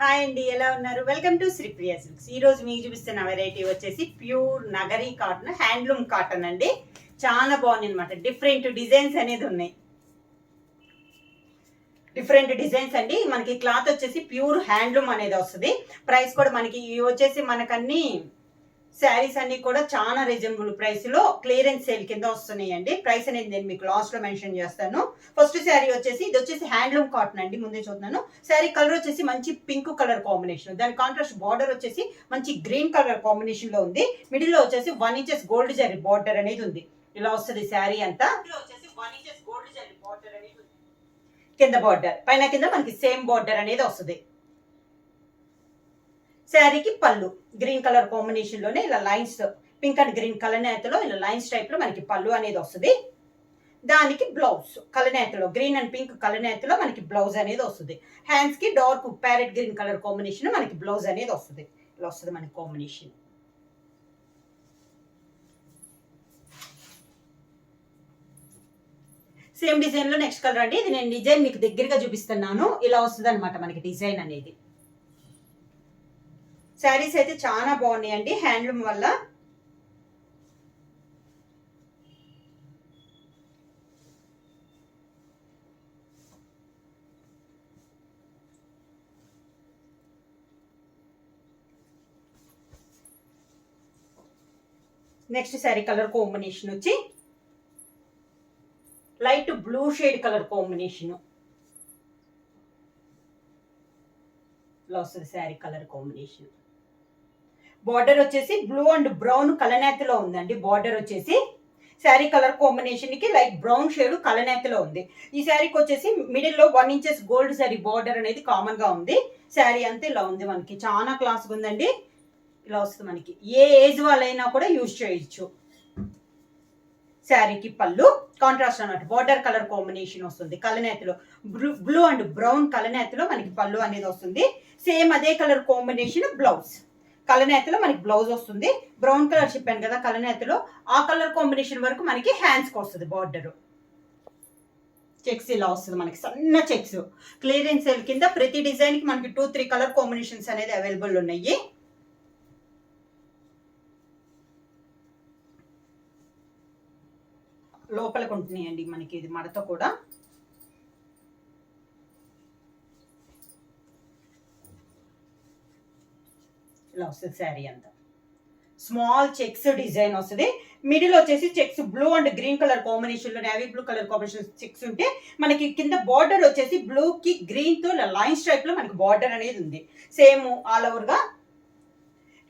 Hi అండి ఎలా ఉన్నారు? వెల్కమ్ టు శ్రీప్రియ సిల్క్స్ ఈ రోజు మీకు చూపిస్తున్న వెరైటీ వచ్చేసి pure Nagari cotton handloom cotton అండి. చాలా బాగుంది అనమాట డిఫరెంట్ డిజైన్స్ అనేది ఉన్నాయి. డిఫరెంట్ డిజైన్స్ అండి. మనకి క్లాత్ వచ్చేసి ప్యూర్ హ్యాండ్లూమ్ అనేది వస్తుంది. ప్రైస్ కూడా మనకి ఇవి వచ్చేసి మనకన్నీ శారీస్ అన్ని కూడా చాలా రీజనబుల్ ప్రైస్లో క్లియరెన్స్ సేల్ కింద వస్తున్నాయి అండి ప్రైస్ అనేది నేను మీకు లాస్ట్లో మెన్షన్ చేస్తాను. ఫస్ట్ శారీ వచ్చేసి ఇది వచ్చేసి హ్యాండ్లూమ్ కాటన్ అండి ముందే చూస్తున్నాను. శారీ కలర్ వచ్చేసి మంచి పింక్ కలర్ కాంబినేషన్ దాని కాంట్రాస్ట్ బార్డర్ వచ్చేసి మంచి గ్రీన్ కలర్ కాంబినేషన్లో ఉంది. మిడిల్లో వచ్చేసి one inches gold zari border అనేది ఉంది. ఇలా వస్తుంది శారీ అంతా. ఇందులో వచ్చేసి one inches gold zari border అనేది ఉంది. కింద బార్డర్ పైన కింద మనకి సేమ్ బార్డర్ అనేది వస్తుంది. శారీకి పళ్ళు. గ్రీన్ కలర్ కాంబినేషన్లోనే ఇలా లైన్స్ పింక్ అండ్ గ్రీన్ కలనేతలో ఇలా లైన్స్ టైప్లో మనకి పళ్ళు అనేది వస్తుంది. దానికి బ్లౌజ్ కలనేతలో గ్రీన్ అండ్ పింక్ కలనేతలో మనకి బ్లౌజ్ అనేది వస్తుంది. హ్యాండ్స్కి dark parrot green colour combination మనకి బ్లౌజ్ అనేది వస్తుంది. ఇలా వస్తుంది మనకి కాంబినేషన్. సేమ్ డిజైన్లో నెక్స్ట్ కలర్ అండి. ఇది నేను డిజైన్ మీకు దగ్గరగా చూపిస్తున్నాను. ఇలా వస్తుంది అనమాట మనకి డిజైన్ అనేది. శారీస్ అయితే చాలా బాగున్నాయండి. హ్యాండ్లూమ్ వల్ల. నెక్స్ట్ శారీ కలర్ కాంబినేషన్ వచ్చి light blue shade colour combination. ఇలా వస్తుంది శారీ కలర్ కాంబినేషన్. బార్డర్ వచ్చేసి బ్లూ అండ్ బ్రౌన్ కలనేతలో ఉందండి. బార్డర్ వచ్చేసి శారీ కలర్ కాంబినేషన్కి లైట్ బ్రౌన్ షేడ్ కలనేతలో ఉంది. ఈ శారీకి వచ్చేసి మిడిల్లో one inches gold sari border అనేది కామన్గా ఉంది. శారీ అంతా ఇలా ఉంది మనకి. చాలా క్లాస్గా ఉందండి. ఇలా వస్తుంది మనకి. ఏ ఏజ్ వాళ్ళైనా కూడా యూజ్ చేయొచ్చు. శారీకి పళ్ళు కాంట్రాస్ట్ అన్నట్టు బార్డర్ కలర్ కాంబినేషన్ వస్తుంది కలనేతలో. బ్లూ బ్లూ అండ్ బ్రౌన్ కలనేతలో మనకి పళ్ళు అనేది వస్తుంది. సేమ్ అదే కలర్ కాంబినేషన్ బ్లౌజ్ కలనేతలో మనకి బ్లౌజ్ వస్తుంది. బ్రౌన్ కలర్ చెప్పాను కదా కలనేతలో ఆ కలర్ కాంబినేషన్ వరకు మనకి హ్యాండ్స్కి వస్తుంది బార్డర్ చెక్స్ ఇలా వస్తుంది మనకి. సన్న చెక్స్ క్లియరెన్స్ సేల్ కింద ప్రతి డిజైన్కి మనకి టూ త్రీ కలర్ కాంబినేషన్స్ అనేది అవైలబుల్ ఉన్నాయి. లోపలికి ఉంటున్నాయండి మనకి ఇది మడత కూడా. ఇలా వస్తుంది శారీ అంతా. స్మాల్ చెక్స్ డిజైన్ వస్తుంది. మిడిల్ వచ్చేసి checks blue and green colour కాంబినేషన్లో navy blue colour combination checks ఉంటే మనకి కింద బార్డర్ వచ్చేసి బ్లూకి గ్రీన్తో లైన్స్ టైప్లో మనకి బార్డర్ అనేది ఉంది. సేమ్ ఆల్ ఓవర్గా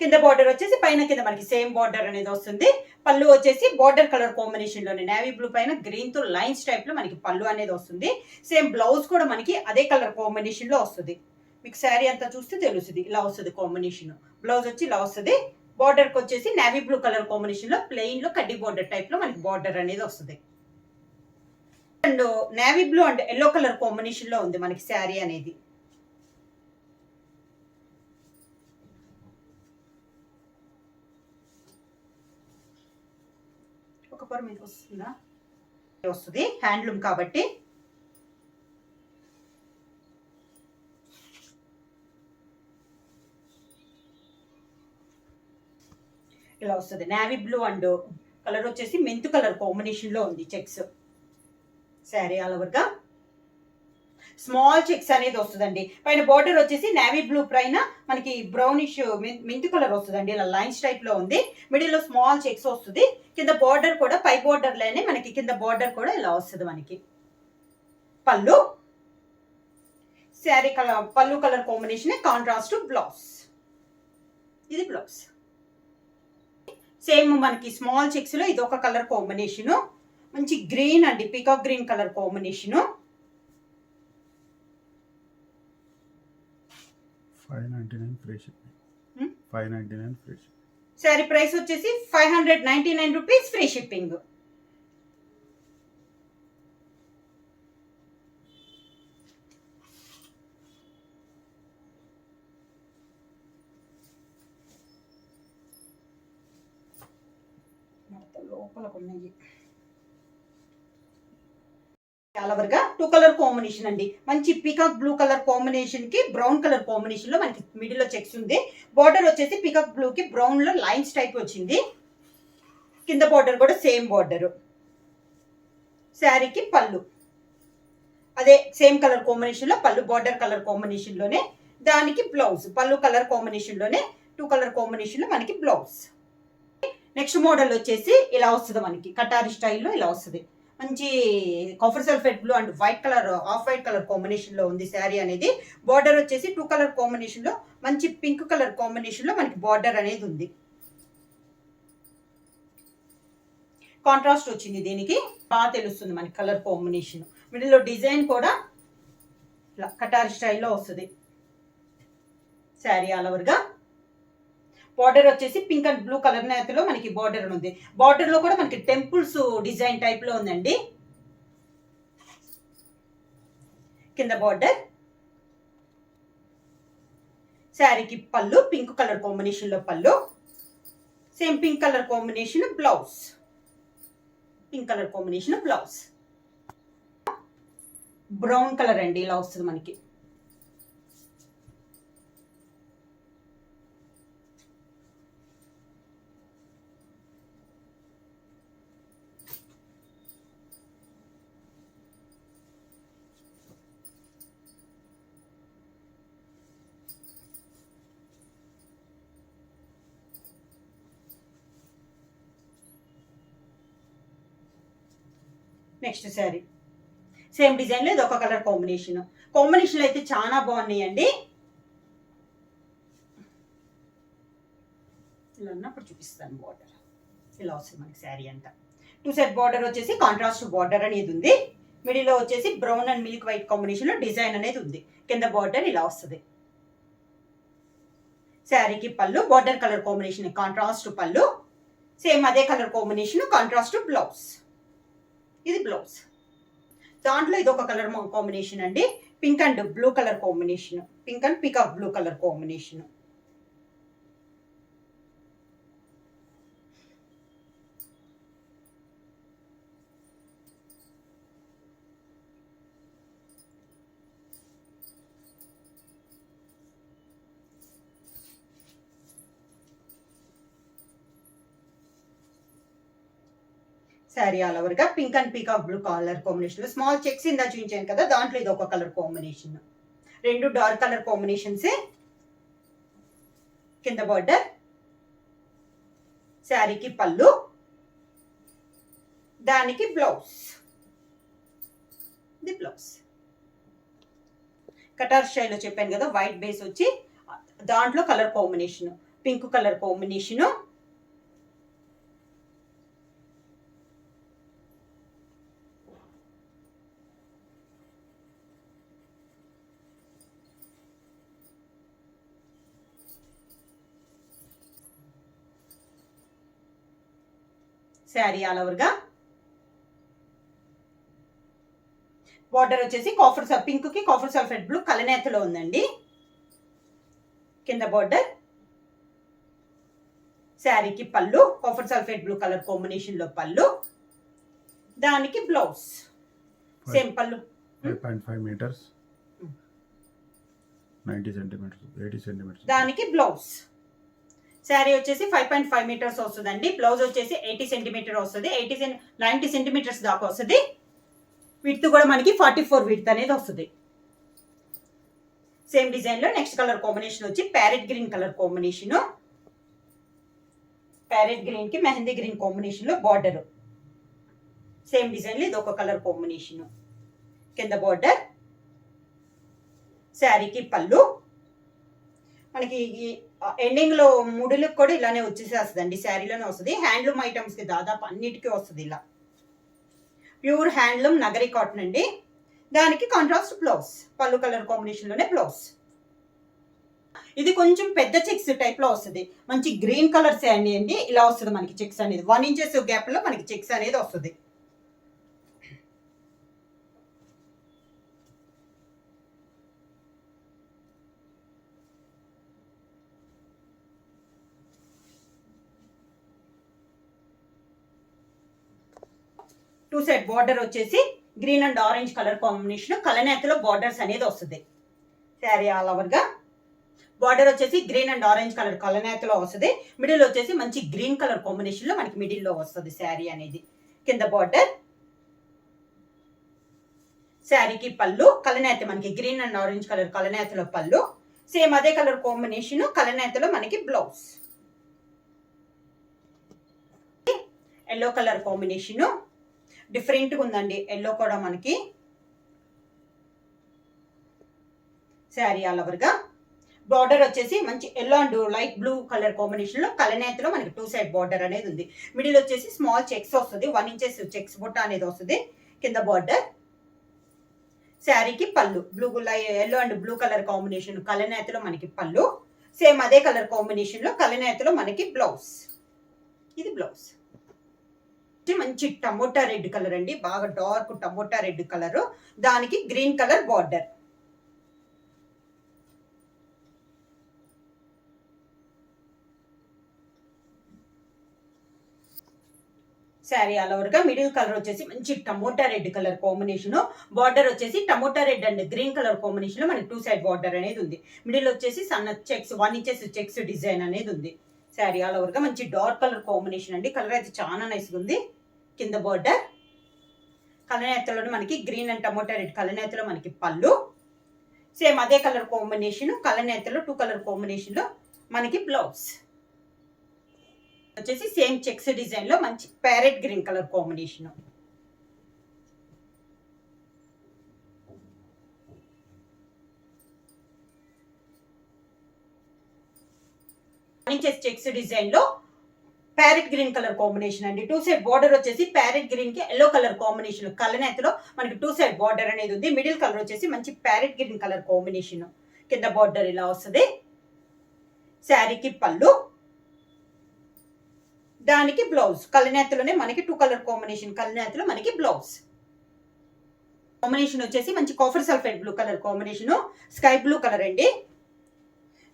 కింద బార్డర్ వచ్చేసి పైన కింద మనకి సేమ్ బార్డర్ అనేది వస్తుంది. పళ్ళు వచ్చేసి బార్డర్ కలర్ కాంబినేషన్లోనే నేవీ బ్లూ పైన గ్రీన్తో లైన్స్ టైప్లో మనకి పళ్ళు అనేది వస్తుంది. సేమ్ బ్లౌజ్ కూడా మనకి అదే కలర్ కాంబినేషన్లో వస్తుంది. మీకు శారీ అంతా చూస్తే తెలుస్తుంది. ఇలా వస్తుంది కాంబినేషన్ బ్లౌజ్ వచ్చి ఇలా వస్తుంది. బార్డర్కి వచ్చేసి నేవీ బ్లూ కలర్ కాంబినేషన్లో ప్లెయిన్లో లో కడ్డీ బార్డర్ టైప్లో మనకి బార్డర్ అనేది వస్తుంది. And navy blue and yellow colour కాంబినేషన్లో ఉంది మనకి శారీ అనేది. ఒక పొర మీద వస్తుందా? వస్తుంది. హ్యాండ్లూమ్ కాబట్టి ఇలా వస్తుంది. నావీ బ్లూ అండ్ కలర్ వచ్చేసి మెంతు కలర్ కాంబినేషన్లో ఉంది చెక్స్ శారీ ఆల్ ఓవర్గా స్మాల్ చెక్స్ అనేది వస్తుందండి. పైన బార్డర్ వచ్చేసి నావీ బ్లూ పైన మనకి బ్రౌనిష్ మెంతు కలర్ వస్తుందండి. ఇలా లైన్స్ టైప్లో ఉంది. మిడిల్లో స్మాల్ చెక్స్ వస్తుంది. కింద బార్డర్ కూడా పై బార్డర్లోనే మనకి కింద బార్డర్ కూడా ఇలా వస్తుంది మనకి. పళ్ళు. శారీ కలర్ పళ్ళు కలర్ కాంబినేషన్ కాంట్రాస్ట్ బ్లౌజ్ ఇది బ్లౌజ్ సేమ్ మనకి స్మాల్ చెక్స్లో ఇది ఒక కలర్ కాంబినేషన్ మంచి గ్రీన్ అండి peacock green colour combination five ninety nine free? Shipping five ninety nine free shipping sari price వచ్చేసి five hundred ninety nine rupees free shipping లోపల గా టూ కలర్ కాంబినేషన్ అండి. మంచి పీకాక్ బ్లూ కలర్ కాంబినేషన్కి brown colour కాంబినేషన్లో మనకి మిడిల్లో checks ఉంది. బార్డర్ వచ్చేసి పీకాక్ బ్లూ కి బ్రౌన్లో లైన్స్ టైప్ వచ్చింది. కింద బార్డర్ కూడా సేమ్ బార్డర్ శారీకి పళ్ళు. అదే సేమ్ కలర్ కాంబినేషన్లో పళ్ళు బార్డర్ కలర్ కాంబినేషన్లోనే దానికి బ్లౌజ్ పళ్ళు కలర్ కాంబినేషన్లోనే టూ కలర్ కాంబినేషన్లో మనకి బ్లౌజ్ నెక్స్ట్ మోడల్ వచ్చేసి ఇలా వస్తుంది మనకి. కటారి స్టైల్లో ఇలా వస్తుంది. మంచి copper sulphate blue and white colour off white colour కాంబినేషన్లో ఉంది శారీ అనేది. బార్డర్ వచ్చేసి టూ కలర్ కాంబినేషన్లో మంచి పింక్ కలర్ కాంబినేషన్లో మనకి బార్డర్ అనేది ఉంది. కాంట్రాస్ట్ వచ్చింది దీనికి. బాగా తెలుస్తుంది మనకి కలర్ కాంబినేషన్ మిడిల్లో డిజైన్ కూడా ఇలా కటార్ స్టైల్లో వస్తుంది. శారీ ఆల్ ఓవర్గా బార్డర్ వచ్చేసి పింక్ అండ్ బ్లూ కలర్ నేతలో మనకి బార్డర్ ఉంది. బార్డర్లో కూడా మనకి టెంపుల్స్ డిజైన్ టైప్లో ఉందండి. కింద బార్డర్ శారీకి పళ్ళు పింక్ కలర్ కాంబినేషన్లో పళ్ళు. Same pink colour combination blouse pink colour combination blouse brown colour అండి ఇలా వస్తుంది మనకి. నెక్స్ట్ శారీ సేమ్ డిజైన్లో ఇది ఒక కలర్ కాంబినేషన్ కాంబినేషన్లు అయితే చాలా బాగున్నాయండి. ఇలా ఉన్నప్పుడు చూపిస్తాను బార్డర్ ఇలా వస్తుంది మనకి శారీ అంతా. టూ సెట్ బార్డర్ వచ్చేసి కాంట్రాస్ట్ బార్డర్ అనేది ఉంది. మిడిల్లో వచ్చేసి బ్రౌన్ అండ్ మిల్క్ వైట్ కాంబినేషన్లో డిజైన్ అనేది ఉంది. కింద బార్డర్ ఇలా వస్తుంది. శారీకి పళ్ళు బార్డర్ కలర్ కాంబినేషన్ కాంట్రాస్ట్ పళ్ళు. సేమ్ అదే కలర్ కాంబినేషన్ కాంట్రాస్ట్ బ్లౌజ్ ఇది బ్లౌజ్. దాంట్లో ఇది ఒక కలర్ కాంబినేషన్ అండి. Pink and blue colour combination. Pink and peacock blue colour combination. Sari all ఓవర్గా pink and peacock blue colour combination small checks ఇందా చూపించాను కదా దాంట్లో ఇది ఒక కలర్ కాంబినేషన్ రెండు డార్క్ కలర్ కాంబినేషన్స్ కింద బార్డర్ శారీకి పళ్ళు. దానికి బ్లౌజ్ ఇది బ్లౌజ్ కటార్ స్టైల్లో చెప్పాను కదా వైట్ బేస్ వచ్చి దాంట్లో colour combination pink colour combination sari all ఓవర్గా. బార్డర్ వచ్చేసి కాఫర్ పింక్కి కాఫర్ సల్ఫేట్ బ్లూ కలనేతలో ఉందండి. కింద బార్డర్ శారీకి పళ్ళు కాఫర్ సల్ఫేట్ బ్లూ కలర్ కాంబినేషన్లో పళ్ళు. దానికి బ్లౌజ్ సేమ్ పళ్ళు. మీటర్స్ సెంటీమీటర్స్ ఎయిటీ సెంటీమీటర్స్ దానికి బ్లౌజ్ శారీ వచ్చేసి ఫైవ్ పాయింట్ ఫైవ్ మీటర్స్ వస్తుందండి. బ్లౌజ్ వచ్చేసి ఎయిటీ సెంటీమీటర్ వస్తుంది. ఎయిటీ నైంటీ సెంటీమీటర్స్ దాకా వస్తుంది. విడ్త్ కూడా మనకి ఫార్టీ ఫోర్ విడ్త్ అనేది వస్తుంది. సేమ్ డిజైన్లో నెక్స్ట్ కలర్ కాంబినేషన్ వచ్చి parrot green colour combination parrot గ్రీన్కి మెహందీ గ్రీన్ కాంబినేషన్లో బార్డర్ సేమ్ డిజైన్లో ఇది ఒక కలర్ కాంబినేషన్ కింద బార్డర్ శారీకి పళ్ళు. మనకి ఎండింగ్లో ఎండింగ్లో ముడులకు కూడా ఇలానే వచ్చేసేస్తుందండి. శారీలోనే వస్తుంది. హ్యాండ్లూమ్ ఐటమ్స్కి దాదాపు అన్నిటికీ వస్తుంది ఇలా. ప్యూర్ హ్యాండ్లూమ్ నగరి కాటన్ అండి. దానికి కాంట్రాస్ట్ బ్లౌజ్ పళ్ళు కలర్ కాంబినేషన్లోనే బ్లౌజ్ ఇది కొంచెం పెద్ద చెక్స్ టైప్లో వస్తుంది. మంచి గ్రీన్ కలర్ శారీ అండి. ఇలా వస్తుంది మనకి చెక్స్ అనేది. వన్ ఇంచెస్ గ్యాప్లో మనకి చెక్స్ అనేది వస్తుంది. టూ సైడ్ బార్డర్ వచ్చేసి green and orange colour combination కలనేతలో borders అనేది వస్తుంది. శారీ ఆల్ ఓవర్గా బార్డర్ వచ్చేసి గ్రీన్ అండ్ ఆరెంజ్ కలర్ కలనేతలో వస్తుంది. మిడిల్ వచ్చేసి మంచి గ్రీన్ కలర్ కాంబినేషన్లో మనకి మిడిల్లో వస్తుంది శారీ అనేది. కింద బార్డర్ శారీకి పళ్ళు కలనేత మనకి గ్రీన్ అండ్ ఆరెంజ్ కలర్ కలనేతలో పళ్ళు. సేమ్ అదే కలర్ కాంబినేషన్ కలనేతలో మనకి బ్లౌజ్ ఎల్లో కలర్ కాంబినేషన్ డిఫరెంట్గా ఉందండి. ఎల్లో కూడా మనకి శారీ ఆల్ ఓవర్గా బార్డర్ వచ్చేసి మంచి yellow and light blue colour కాంబినేషన్లో కలనేతలో మనకి టూ సైడ్ బార్డర్ అనేది ఉంది. మిడిల్ వచ్చేసి స్మాల్ చెక్స్ వస్తుంది. వన్ ఇంచెస్ చెక్స్ బుట్ట అనేది వస్తుంది కింద బార్డర్ శారీకి పళ్ళు. Blue yellow and blue colour combination కలనేతలో మనకి పళ్ళు. సేమ్ అదే కలర్ కాంబినేషన్లో కలనేతలో మనకి బ్లౌజ్ ఇది బ్లౌజ్ మంచి టమోటా రెడ్ కలర్ అండి. బాగా డార్క్ టమోటా రెడ్ కలర్. దానికి green colour border. Sari all ఓవర్గా మిడిల్ కలర్ వచ్చేసి మంచి tomato red colour combination. Border వచ్చేసి tomato red and green colour కాంబినేషన్లో మనకి టూ సైడ్ బార్డర్ అనేది ఉంది. మిడిల్ వచ్చేసి సన్న checks one inches checks design అనేది ఉంది. శారీ ఆల్ ఓవర్గా మంచి డార్క్ కలర్ కాంబినేషన్ అండి. కలర్ అయితే చాలా నైస్ ఉంది. కింద బార్డర్ కలనేతలో మనకి గ్రీన్ అండ్ టమోటా రెడ్ కలనేతలో మనకి పళ్ళు. సేమ్ అదే కలర్ కాంబినేషన్ కలనేతలో టూ కలర్ కాంబినేషన్లో మనకి బ్లౌజ్ వచ్చేసి సేమ్ చెక్స్ డిజైన్లో మంచి parrot green colour combination checks డిజైన్లో ప్యారెట్ గ్రీన్ కలర్ కాంబినేషన్ అండి. టూ సైడ్ బార్డర్ వచ్చేసి ప్యారెట్ గ్రీన్కి ఎల్లో కలర్ కాంబినేషన్ కలనేతలో మనకి టూ సైడ్ బార్డర్ అనేది ఉంది. మిడిల్ కలర్ వచ్చేసి మంచి ప్యారెట్ గ్రీన్ కలర్ కాంబినేషన్ కింద బార్డర్ ఇలా వస్తుంది. శారీకి పళ్ళు. దానికి బ్లౌజ్. కలనేతలోనే మనకి టూ కలర్ కాంబినేషన్ కలనేతలో మనకి బ్లౌజ్. కాంబినేషన్ వచ్చేసి మంచి copper sulphide blue colour combination. Sky blue colour అండి.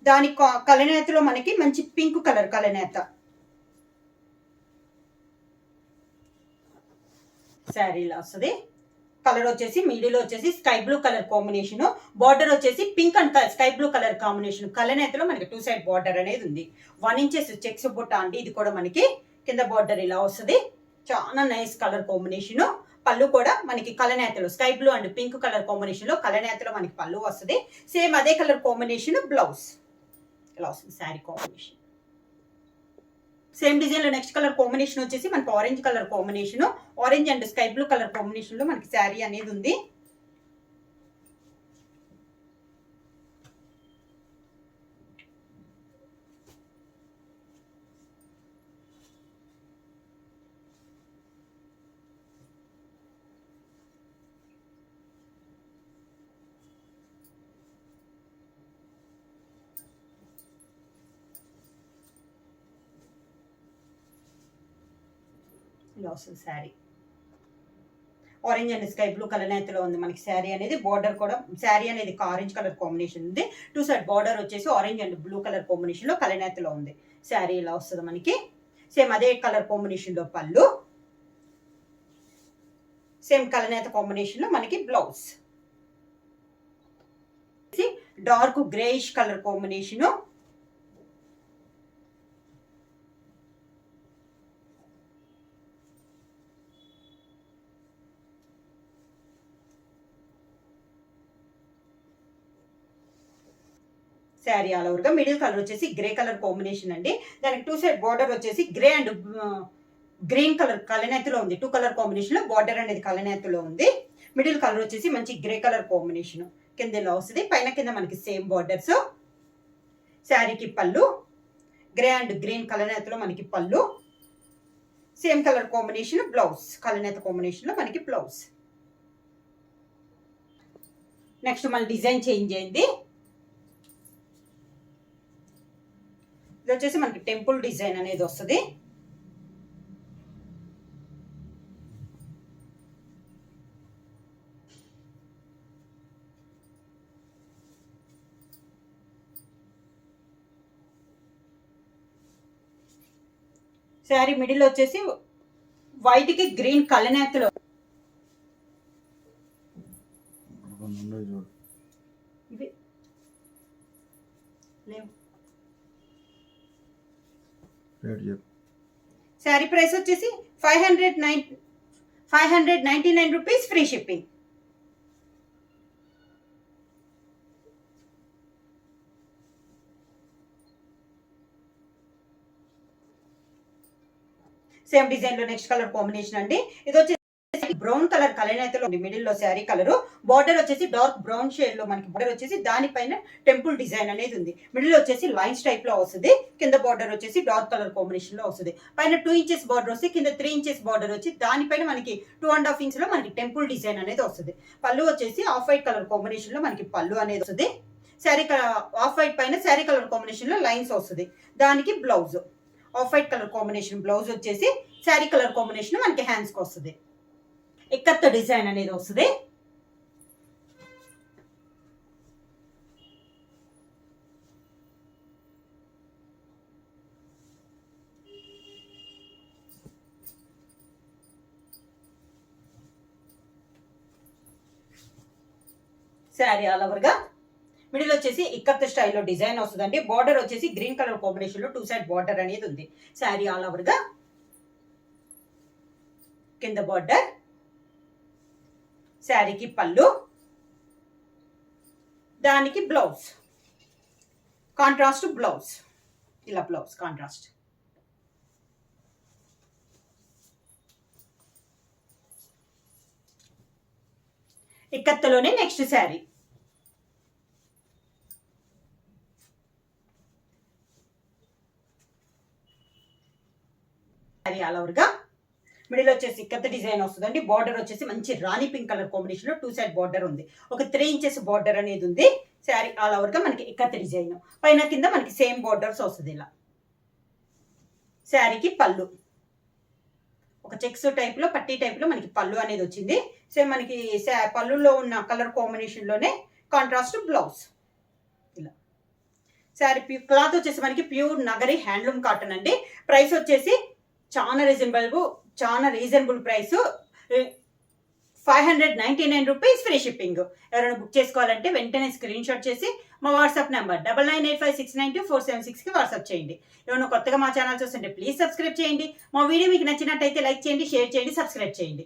దాని కా- కలనేతలో మనకి మంచి పింక్ కలర్ కలనేత శారీలో వస్తుంది. కలర్ వచ్చేసి మిడిల్ వచ్చేసి sky blue colour combination border వచ్చేసి pink and sky blue colour combination కలనేతలో మనకి టూ సైడ్ బార్డర్ అనేది ఉంది. వన్ ఇంచెస్ చెక్స్ బుట్ట అండి. ఇది కూడా మనకి కింద బార్డర్ ఇలా వస్తుంది. చాలా నైస్ కలర్ కాంబినేషన్ పళ్ళు కూడా మనకి కలనేతలు sky blue and pink colour కాంబినేషన్లో కలనేతలో మనకి పళ్ళు వస్తుంది. సేమ్ అదే కలర్ కాంబినేషన్ బ్లౌజ్ ఇలా వస్తుంది శారీ కాంబినేషన్ సేమ్ డిజైన్లో నెక్స్ట్ కలర్ కాంబినేషన్ వచ్చేసి మనకి orange colour combination orange and sky blue colour కాంబినేషన్లో మనకి శారీ అనేది ఉంది. ఇలా sari orange and sky blue colour నేతలో ఉంది మనకి శారీ అనేది. బార్డర్ కూడా శారీ అనేది ఆరెంజ్ కలర్ కాంబినేషన్ ఉంది. టూ సైడ్ బార్డర్ వచ్చేసి ఆరెంజ్ అండ్ బ్లూ కలర్ కాంబినేషన్లో కలనేతలో కలర్ నేతలో ఉంది. శారీ ఇలా వస్తుంది మనకి. సేమ్ అదే కలర్ కాంబినేషన్లో పళ్ళు. సేమ్ కలనేత కాంబినేషన్లో మనకి blouse dark greyish colour combination sari all ఓవర్గా. మిడిల్ కలర్ వచ్చేసి గ్రే కలర్ కాంబినేషన్ అండి. దానికి టూ సైడ్ బార్డర్ వచ్చేసి గ్రే అండ్ గ్రీన్ కలర్ కలనేతలో ఉంది. టూ కలర్ కాంబినేషన్లో బార్డర్ అనేది కలనేతలో ఉంది. మిడిల్ కలర్ వచ్చేసి మంచి గ్రే కలర్ కాంబినేషన్ కింద ఇలా వస్తుంది. పైన కింద మనకి సేమ్ బార్డర్స్ శారీకి పళ్ళు గ్రే అండ్ గ్రీన్ కలనేతలో మనకి పళ్ళు సేమ్ కలర్ కాంబినేషన్ బ్లౌజ్ కలనేత కాంబినేషన్లో మనకి బ్లౌజ్. నెక్స్ట్ మళ్ళీ డిజైన్ చేంజ్ అయింది. ఇది వచ్చేసి మనకి టెంపుల్ డిజైన్ అనేది వస్తుంది. శారీ మిడిల్ వచ్చేసి వైట్కి గ్రీన్ కలనేతలో శారీ ప్రైస్ వచ్చేసి five hundred nine five hundred ninety nine rupees free shipping same డిజైన్లో నెక్స్ట్ కలర్ కాంబినేషన్ అండి. ఇది వచ్చేసి బ్రౌన్ కలర్ కలర్ అయితే మిడిల్లో శారీ కలర్. బార్డర్ వచ్చేసి డార్క్ బ్రౌన్ షేడ్లో మనకి బార్డర్ వచ్చేసి దానిపైన టెంపుల్ డిజైన్ అనేది ఉంది. మిడిల్ వచ్చేసి లైన్స్ టైప్లో వస్తుంది. కింద బార్డర్ వచ్చేసి డార్క్ కలర్ కాంబినేషన్లో వస్తుంది. పైన టూ ఇంచెస్ బార్డర్ వస్తే కింద త్రీ ఇంచెస్ బార్డర్ వచ్చి దానిపైన మనకి టూ అండ్ హాఫ్ ఇంచ్లో మనకి టెంపుల్ డిజైన్ అనేది వస్తుంది. పళ్ళు వచ్చేసి ఆఫ్ వైట్ కలర్ కాంబినేషన్లో మనకి పళ్ళు అనేది వస్తుంది. శారీ ఆఫ్ వైట్ పైన శారీ కలర్ కాంబినేషన్లో లైన్స్ వస్తుంది. దానికి blouse. Off white colour combination blouse వచ్చేసి శారీ కలర్ కాంబినేషన్ మనకి హ్యాండ్స్కి వస్తుంది. ఎక్కత్త డిజైన్ అనేది వస్తుంది. శారీ ఆల్ ఓవర్గా మిడిల్ వచ్చేసి ఇక్కత్ స్టైల్లో డిజైన్ వస్తుందండి. బార్డర్ వచ్చేసి గ్రీన్ కలర్ కాంబినేషన్లో టూ సైడ్ బార్డర్ అనేది ఉంది. శారీ ఆల్ ఓవర్గా కింద బార్డర్. శారీకి పళ్ళు దానికి బ్లౌజ్. Contrast blouse. ఇలా బ్లౌజ్ కాంట్రాస్ట్. ఇక్కత్తలోనే నెక్స్ట్ శారీ. శారీ ఆల్ ఓవర్గా. మిడిల్ వచ్చేసి ఇక్కత్త డిజైన్ వస్తుందండి. బార్డర్ వచ్చేసి మంచి రాణి పింక్ కలర్ కాంబినేషన్లో టూ సైడ్ బార్డర్ ఉంది. ఒక త్రీ ఇంచెస్ బార్డర్ అనేది ఉంది. శారీ ఆల్ ఓవర్గా మనకి ఇక్కత్త డిజైన్ పైన కింద మనకి సేమ్ బార్డర్స్ వస్తుంది ఇలా. శారీకి పళ్ళు. ఒక చెక్స్ టైప్లో పట్టీ టైప్లో మనకి పళ్ళు అనేది వచ్చింది. సేమ్ మనకి పళ్ళులో ఉన్న కలర్ కాంబినేషన్లోనే కాంట్రాస్ట్ బ్లౌజ్ ఇలా. శారీ క్లాత్ వచ్చేసి మనకి ప్యూర్ నగరి హ్యాండ్లూమ్ కాటన్ అండి. ప్రైస్ వచ్చేసి చాలా రీజనబుల్ చాలా reasonable price five hundred ninety nine rupees free shipping ఎవరైనా బుక్ చేసుకోవాలంటే వెంటనే స్క్రీన్ షాట్ చేసి మా WhatsApp number double nine eight five six nine two four seven సిక్స్కి వాట్సాప్ చేయండి. ఎవరైనా కొత్తగా మా ఛానల్ చూస్తుంటే ప్లీజ్ సబ్స్క్రైబ్ చేయండి. మా వీడియో మీకు నచ్చినట్టయితే లైక్ చేయండి షేర్ చేయండి సబ్స్క్రైబ్ చేయండి.